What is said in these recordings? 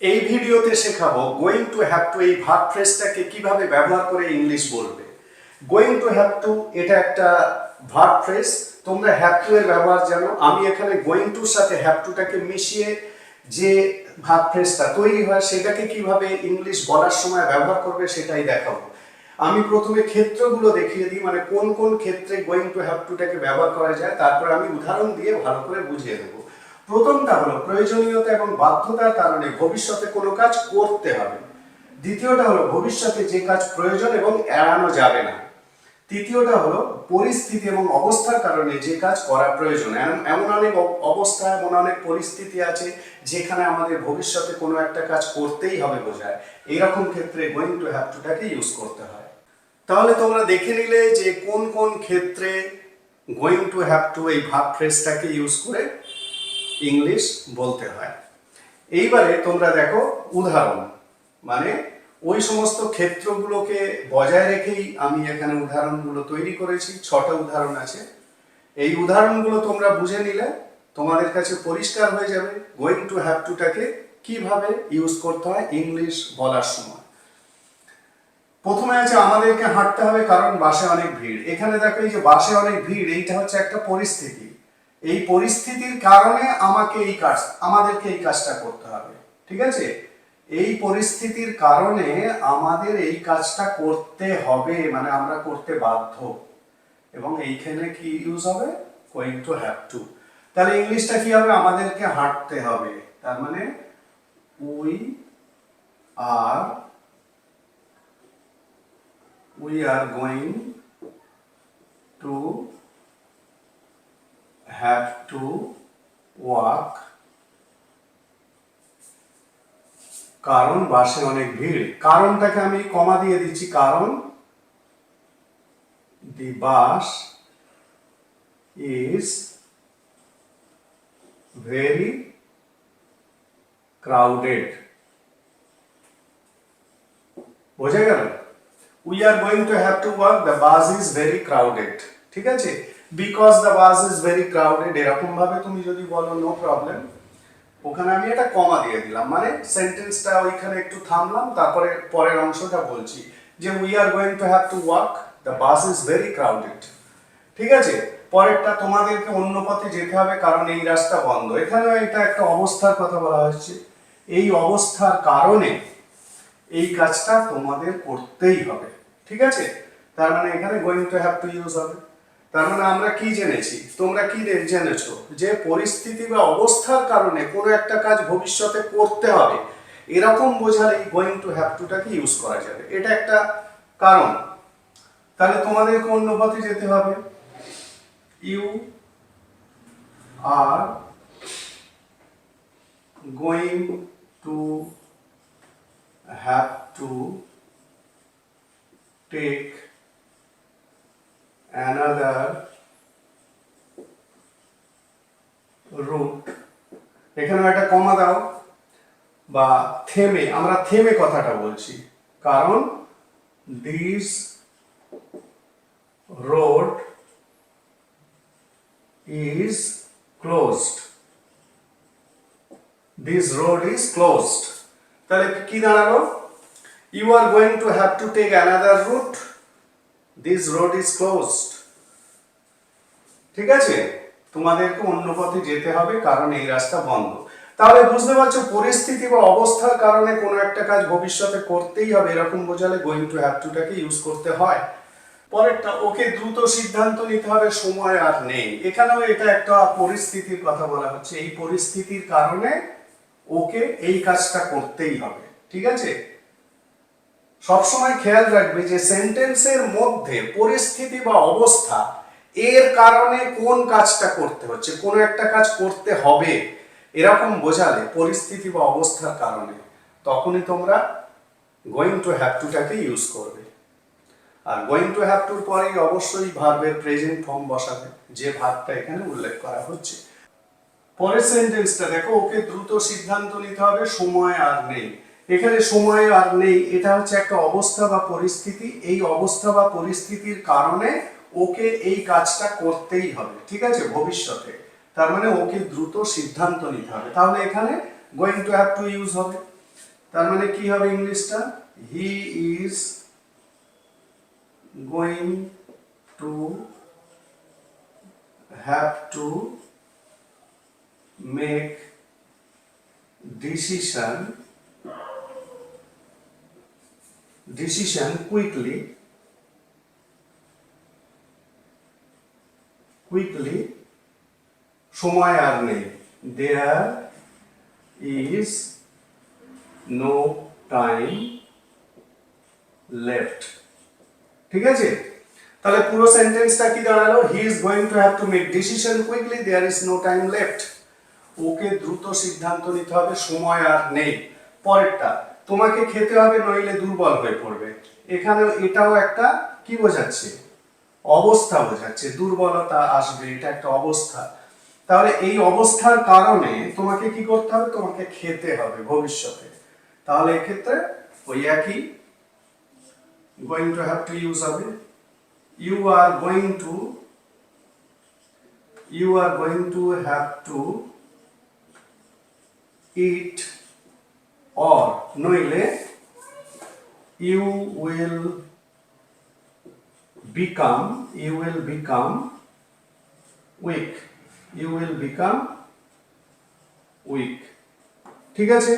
এই ভিডিওতে শেখাবো গোয়িং টু হ্যাভ টু এই ভার্ব ফ্রেজটাকে কীভাবে ব্যবহার করে ইংলিশ বলবে। গোয়িং টু হ্যাভ টু এটা একটা ভার্ব ফ্রেজ তোমরা হ্যাভ টু এর ব্যবহার জানো। আমি এখানে গোয়িং টুর সাথে হ্যাভ টুটাকে মিশিয়ে যে ভার্ব ফ্রেজটা তৈরি হয়, সেটাকে কীভাবে ইংলিশ বলার সময় ব্যবহার করবে সেটাই দেখাবো। আমি প্রথমে ক্ষেত্রগুলো দেখিয়ে দিই মানে কোন কোন ক্ষেত্রে গোয়িং টু হ্যাভ টুটাকে ব্যবহার করা যায়, তারপর আমি উদাহরণ দিয়ে ভালো করে বুঝিয়ে দেবো। প্রথমটা হলো প্রয়োজনীয়তা এবং বাধ্যতার কারণে ভবিষ্যতে কোনো কাজ করতে হবে। দ্বিতীয়টা হলো ভবিষ্যতে যে কাজ প্রয়োজন এবং এড়ানো যাবে না। তৃতীয়টা হলো পরিস্থিতি এবং অবস্থার কারণে যে কাজ করা প্রয়োজন। এমন- অনেক অব- অবস্থা, এমন অনেক পরিস্থিতি আছে যেখানে আমাদের ভবিষ্যতে কোনো একটা কাজ করতেই হবে বোঝায়। এইরকম ক্ষেত্রে গোয়িং টু হ্যাভ টুটাকে ইউজ করতে হয়। তাহলে তোমরা দেখে নিলে যে কোন কোন ক্ষেত্রে গোয়িং টু হ্যাভ টু এই ভাব ফ্রেজটাকে ইউজ করে ইংলিশ বলতে হয়। এইবারে তোমরা দেখো উদাহরণ। মানে ওই সমস্ত ক্ষেত্রগুলোকে বজায় রেখেই আমি এখানে উদাহরণগুলো তৈরি করেছি, ছটা উদাহরণ আছে। এই উদাহরণগুলো তোমরা বুঝে নিলে তোমাদের কাছে পরিষ্কার হয়ে যাবে গোয়িং টু হ্যাভ টুটাকে কীভাবে ইউজ করতে হয় ইংলিশ বলার সময়। প্রথমে আছে আমাদেরকে হাঁটতে হবে কারণ বাসে অনেক ভিড়। এখানে দেখো এই যে বাসে অনেক ভিড়, এইটা হচ্ছে একটা পরিস্থিতি। এই পরিস্থিতির কারণে আমাকে এই কাজ, আমাদেরকে এই কাজটা করতে হবে, ঠিক আছে? এই পরিস্থিতির কারণে আমাদের এই কাজটা করতে হবে মানে আমরা করতে বাধ্য। এবং এইখানে কি ইউজ হবে? গোয়িং টু হ্যাভ টু তাহলে ইংলিশটা কি হবে? আমাদেরকে হাঁটতে হবে। তার মানে we are we are going to have to walk. কারণ বাসে অনেক ভিড়। কারণটাকে আমি কমা দিয়ে দিচ্ছি। কারণ the bus is very crowded বোঝা গেল? We are going to have to work the bus is very crowded ঠিক আছে? Because the bus is very crowded এরকম ভাবে তুমি যদি বলো নো প্রবলেম ওখানে আমি একটা কমা দিয়ে দিলাম মানে সেন্টেন্সটা ওইখানে একটু থামলাম, তারপরে পরের অংশটা বলছি যে we are going to have to work the bus is very crowded ঠিক আছে? পরেরটা তোমাদেরকে অন্য পথে যেতে হবে, কারণ এই রাস্তা বন্ধ। এখানে এটা একটা অবস্থার কথা বলা হচ্ছে এই অবস্থার কারণে এই কাজটা তোমাদের করতেই হবে। ঠিক আছে? তার মানে এখানে going to have to use হবে। তার মানে আমরা কি জেনেছি? তোমরা কি জেনেছো? যে পরিস্থিতি বা অবস্থার কারণে কোনো একটা কাজ ভবিষ্যতে করতে হবে, এরকম বোঝালেই গোয়িং টু হ্যাভ টুটাকে ইউজ করা যাবে? এটা একটা কারণ। তাহলে তোমাদেরকে অন্য পথে যেতে হবে? You are going to have to take another route এখানে একটা কমা দাও বা থেমে আমরা থেমে কথাটা বলছি। কারণ this road is closed this road is closed তাহলে কি দাঁড়াল? You are going to have to take another route this road is closed ঠিক আছে? তোমাদেরকে অন্য পথে যেতে হবে, কারণ এই রাস্তা বন্ধ। তাহলে বুঝতে পারছ, পরিস্থিতি বা অবস্থার কারণে কোনো একটা কাজ ভবিষ্যতে করতেই হবে, এরকম বোঝালে গোয়িং টু হ্যাভ টুটাকে ইউজ করতে হয়। পরেরটা, ওকে দ্রুত সিদ্ধান্ত নিতে হবে, সময় আর নেই। এখানেও এটা একটা পরিস্থিতির কথা বলা হচ্ছে। এই পরিস্থিতির কারণে ওকে এই কাজটা করতেই হবে। ঠিক আছে? সবসময় খেয়াল রাখবে যে সেন্টেন্সের মধ্যে পরিস্থিতি বা অবস্থা এর কারণে কোন কাজটা করতে হচ্ছে, কোন একটা কাজ করতে হবে, এরকম বোঝালে পরিস্থিতি বা অবস্থার কারণে তখনই তোমরা গোয়িং টু হ্যাভ টুটাকে ইউজ করবে। আর গোয়িং টু হ্যাভ টুর পরেই অবশ্যই ভার্বের প্রেজেন্ট ফর্ম বসাবে, যে ভার্বটা এখানে উল্লেখ করা হচ্ছে। পরের সেন্টেন্সটা দেখো, ওকে দ্রুত সিদ্ধান্ত নিতে হবে, সময় আর নেই। এখানে সময় আর নেই। এটা হচ্ছে একটা অবস্থা বা পরিস্থিতি। এই অবস্থা বা পরিস্থিতির কারণে ওকে এই কাজটা করতেই হবে, ঠিক আছে, ভবিষ্যতে। তার মানে ওকে দ্রুত সিদ্ধান্ত নিতে হবে। তাহলে এখানে going to have to use হবে। তার মানে কি হবে ইংলিশটা? He is going to have to make decision decision quickly quickly সময় আর নেই। There is no time left ঠিক আছে? তাহলে পুরো সেন্টেন্সটা কি দাঁড়াল? He is going to have to make decision quickly there is no time left okay দ্রুত সিদ্ধান্ত নিতে হবে, সময় আর নেই। পরেরটা তোমাকে খেতে হবে, নইলে দুর্বল হয়ে পড়বে। এখানে এটাও একটা কি বোঝাচ্ছে? অবস্থা বোঝাচ্ছে, দুর্বলতা আসবে, এটা একটা অবস্থা। তাহলে এই অবস্থার কারণে তোমাকে কি করতে হবে? তোমাকে খেতে হবে ভবিষ্যতে। তাহলে এক্ষেত্রে ওই একই going to have to use হবে। You are going to you are going to have to eat or নইলে you will become, you will become weak. You will become weak. ঠিক আছে?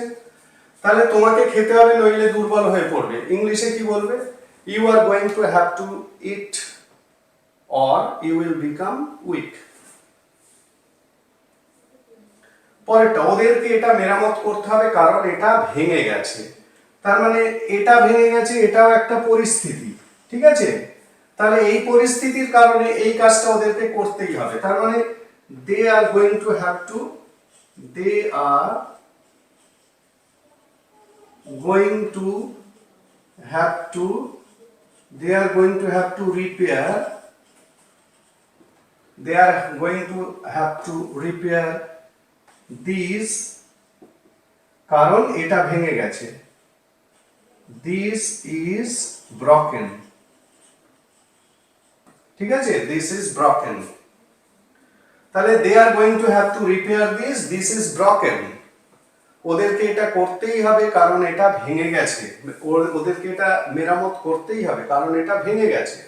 তাহলে তোমাকে খেতে হবে, নইলে দুর্বল হয়ে পড়বে। ইংলিশে কি বলবে? You are going to have to eat or you will become weak পরেরটা ওদেরকে এটা মেরামত করতে হবে, কারণ এটা ভেঙে গেছে। তার মানে এটা ভেঙে গেছে, এটাও একটা পরিস্থিতি, ঠিক আছে? তাহলে এই পরিস্থিতির কারণে এই কাজটা ওদেরকে করতেই হবে। তার মানে they are going to have to they are going to have to they are going to have to repair they are going to have to repair these কারণ এটা ভেঙে গেছে this is broken ঠিক আছে this is broken তাহলে they are going to have to repair this this is broken ওদেরকে এটা করতেই হবে কারণ এটা ভেঙে গেছে ওদেরকে এটা মেরামত করতেই হবে কারণ এটা ভেঙে গেছে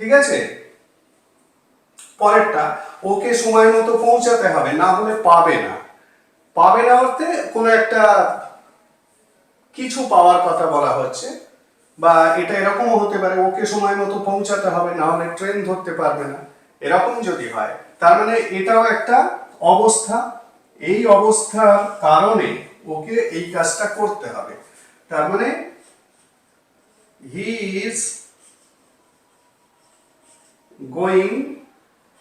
ঠিক আছে পরেরটা, ওকে সময় মতো পৌঁছাতে হবে, না হলে পাবে না। পাবে না অর্থে কোনো একটা কিছু পাওয়ার কথা বলা হচ্ছে, বা এটা এরকমও হতে পারে, ওকে সময় মতো পৌঁছাতে হবে, না হলে ট্রেন ধরতে পারবে না। এরকম যদি হয়, তার মানে এটাও একটা অবস্থা। এই অবস্থার কারণে ওকে এই কাজটা করতে হবে। তার মানে he is going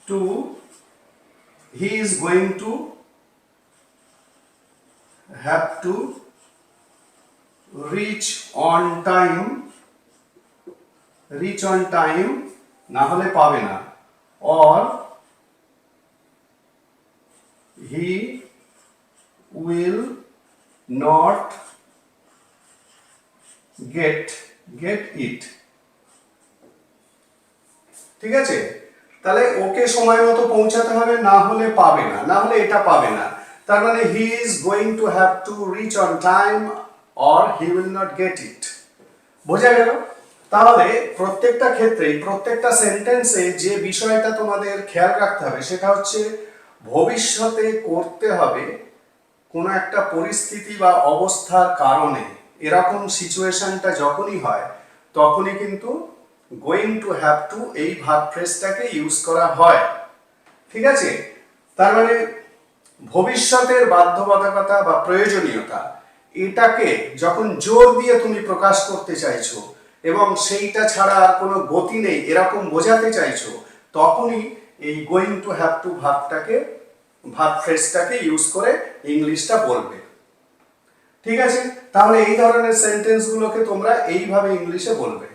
to he is going to have to reach on time reach on time না হলে পাবে না or he will not get get it ঠিক আছে তাহলে ওকে সময় মতো পৌঁছাতে হবে, না হলে পাবে না না হলে এটা পাবে না। তার মানে he is going to have to reach on time or he will not get it বোঝা গেল? তাহলে প্রত্যেকটা ক্ষেত্রেই, প্রত্যেকটা সেন্টেন্সে যে বিষয়টা তোমাদের খেয়াল রাখতে হবে, সেটা হচ্ছে ভবিষ্যতে করতে হবে কোনো একটা পরিস্থিতি বা অবস্থার কারণে। এরকম সিচুয়েশনটা যখনই হয়, তখনই কিন্তু গোয়িং টু হ্যাভ টু এই ভাব ফ্রেজটাকে ইউজ করা হয়। ঠিক আছে? তার মানে ভবিষ্যতের বাধ্যবাধকতা বা প্রয়োজনীয়তা, এটাকে যখন জোর দিয়ে তুমি প্রকাশ করতে চাইছো এবং সেইটা ছাড়া আর কোনো গতি নেই, এরকম বোঝাতে চাইছো, তখনই এই গোয়িং টু হ্যাভ টু ভাবটাকে, ভাব ফ্রেজটাকে ইউজ করে ইংলিশটা বলবে। ঠিক আছে? তাহলে এই ধরনের সেন্টেন্সগুলোকে তোমরা এইভাবে ইংলিশে বলবে।